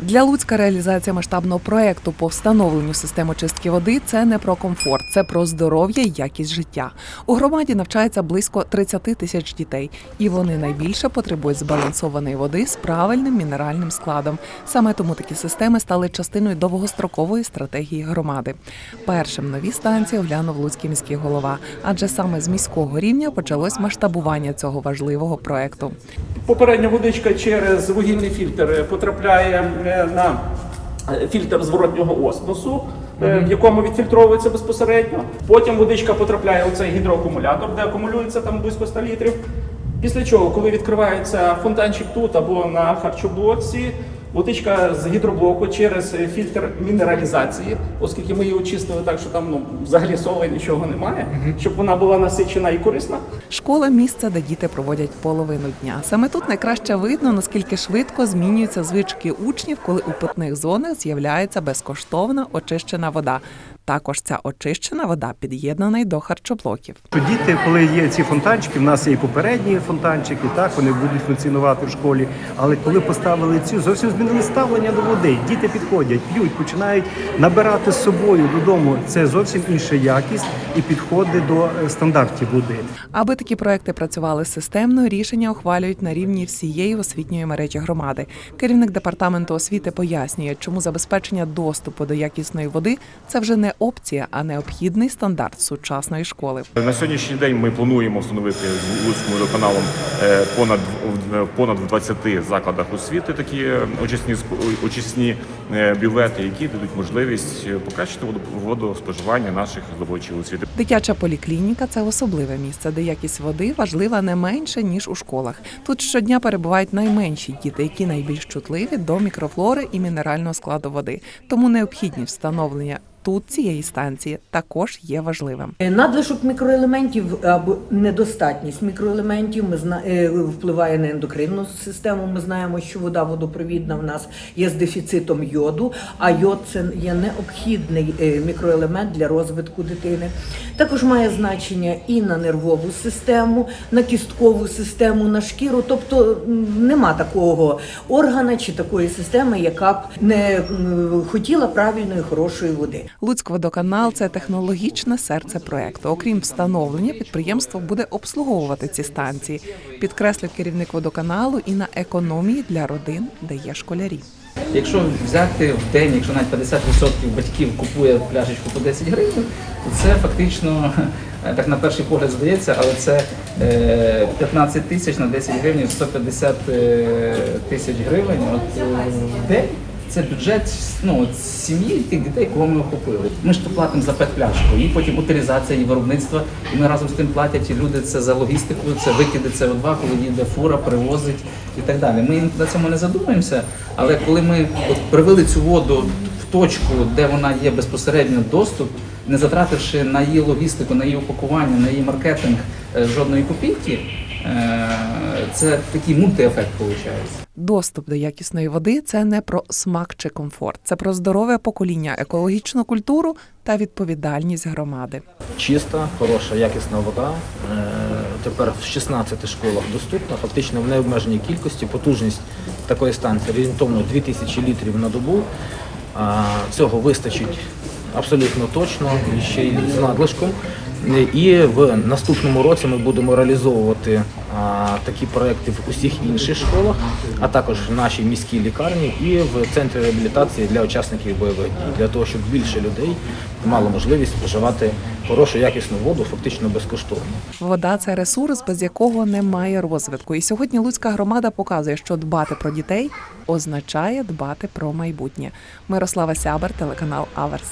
Для Луцька реалізація масштабного проекту по встановленню систем очистки води це не про комфорт, це про здоров'я і якість життя. У громаді навчається близько 30 тисяч дітей, і вони найбільше потребують збалансованої води з правильним мінеральним складом. Саме тому такі системи стали частиною довгострокової стратегії громади. Першим нові станції оглянув Луцький міський голова, адже саме з міського рівня почалось масштабування цього важливого проекту. Попередня водичка через вугільний фільтр потрапляє е, на е, фільтр зворотнього осмосу, е, в якому відфільтровується безпосередньо. Потім водичка потрапляє у цей гідроакумулятор, де акумулюється там близько 100 літрів. Після чого, коли відкривається фонтанчик тут або на харчоблоці, водичка з гідроблоку через е, фільтр мінералізації, оскільки ми її очистили так, що там ну, взагалі соли нічого немає, щоб вона була насичена і корисна. Школа місце, де діти проводять половину дня. Саме тут найкраще видно, наскільки швидко змінюються звички учнів, коли у питних зонах з'являється безкоштовна очищена вода. Також ця очищена вода під'єднана й до харчоблоків. Діти, коли є ці фонтанчики, в нас є і попередні фонтанчики, так вони будуть функціонувати в школі. Але коли поставили цю, зовсім змінили ставлення до води. Діти підходять, п'ють, починають набирати з собою додому. Це зовсім інша якість і підходи до е, стандартів води. Аби такі проекти працювали системно, рішення ухвалюють на рівні всієї освітньої мережі громади. Керівник департаменту освіти пояснює, чому забезпечення доступу до якісної води це вже не опція, а необхідний стандарт сучасної школи. На сьогоднішній день ми плануємо встановити з Луцьким водоканалом е, понад в- понад в 20 закладах освіти такі е, очисні очисні е, бювети, які дадуть можливість е, покращити водо- водоспоживання наших здобувачів освіти. Дитяча поліклініка це особливе місце, де якість води важлива не менше ніж у школах. Тут щодня перебувають найменші діти, які найбільш чутливі до мікрофлори і мінерального складу води. Тому необхідність встановлення тут цієї станції також є важливим. Е, Надлишок мікроелементів або недостатність мікроелементів ми зна... е, впливає на ендокринну систему. Ми знаємо, що вода водопровідна в нас є з дефіцитом йоду, а йод це є необхідний е, мікроелемент для розвитку дитини. Також має значення і на нервову систему, на кісткову систему, на шкіру. Тобто нема такого органа чи такої системи, яка б не хотіла правильної хорошої води. Луцькводоканал це технологічне серце проекту. Окрім встановлення, підприємство буде обслуговувати ці станції. Підкреслив керівник водоканалу і на економії для родин, де є школярі. Якщо взяти в день, якщо навіть 50% батьків купує пляшечку по 10 гривень, то це фактично е, так на перший погляд здається, але це е, 15 тисяч на 10 гривень, 150 е, тисяч гривень. От е, в день це бюджет ну, сім'ї тих дітей, кого ми охопили. Ми ж то платимо за пет-пляшку, і потім утилізація і виробництво. І ми разом з тим платять і люди це за логістику, це викиди СО2, коли їде фура, привозить і так далі. Ми на цьому не задумуємося, але коли ми от привели цю воду в точку, де вона є безпосередньо доступ, не затративши на її логістику, на її упакування, на її маркетинг е, жодної копійки, це такий мультиефект виходить. Доступ до якісної води це не про смак чи комфорт, це про здорове покоління, екологічну культуру та відповідальність громади. чиста, хороша, якісна вода. Е, Тепер в 16 школах доступна, фактично в необмеженій кількості. Потужність такої станції орієнтовно 2000 літрів на добу. Цього вистачить абсолютно точно і ще й з надлишком. І в наступному році ми будемо реалізовувати такі проекти в усіх інших школах, а також в нашій міській лікарні і в центрі реабілітації для учасників бойових дій, для того, щоб більше людей мало можливість споживати хорошу якісну воду, фактично безкоштовно. Вода це ресурс, без якого немає розвитку. І сьогодні Луцька громада показує, що дбати про дітей означає дбати про майбутнє. Мирослава Сябер, телеканал Аверс.